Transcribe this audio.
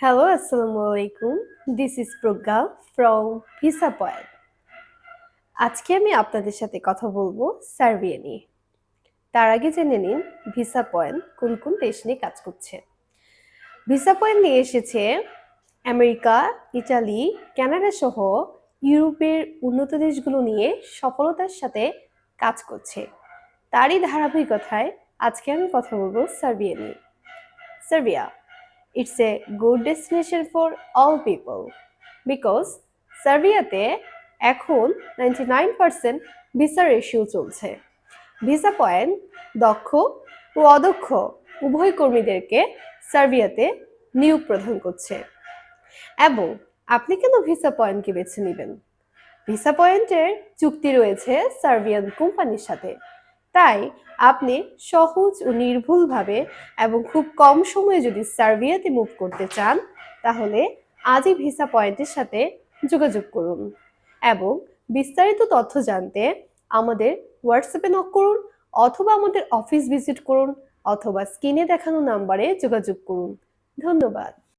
Hello, Assalamu alaikum. This is Progga from Visa Point. আজকে আমি আপনাদের সাথে কথা বলব সার্বিয়া নিয়ে তার আগে জেনে নিন ভিসা পয়েন্ট কোন কোন দেশ নিয়ে কাজ করছে ভিসা পয়েন্ট নিয়ে এসেছে আমেরিকা ইটালি কানাডা সহ ইউরোপের উন্নত দেশগুলো নিয়ে সফলতার সাথে কাজ করছে তারই ধারাবাহিকতায় আজকে আমি কথা বলব সার্বিয়া নিয়ে Serbia it's a good destination for all people because সার্বিয়াতে এখন ninety nine percent visa ratio চলছে। ভিসা পয়েন্ট দক্ষ ও অদক্ষ উভয় কর্মীদেরকে সার্বিয়াতে নিয়োগ প্রদান করছে। এবং আপনি কেন ভিসা পয়েন্টকে বেছে নেবেন? ভিসা পয়েন্টের চুক্তি রয়েছে সার্বিয়ান কোম্পানির সাথে। তাই আপনি সহজ ও নির্ভুলভাবে এবং খুব কম সময়ে যদি সার্বিয়াতে মুভ করতে চান, তাহলে আজই ভিসা পয়েন্টের সাথে যোগাযোগ করুন। এবং বিস্তারিত তথ্য জানতে আমাদের হোয়াটসঅ্যাপে নক করুন অথবা আমাদের অফিস ভিজিট করুন অথবা স্ক্রিনে দেখানো নাম্বারে যোগাযোগ করুন। ধন্যবাদ।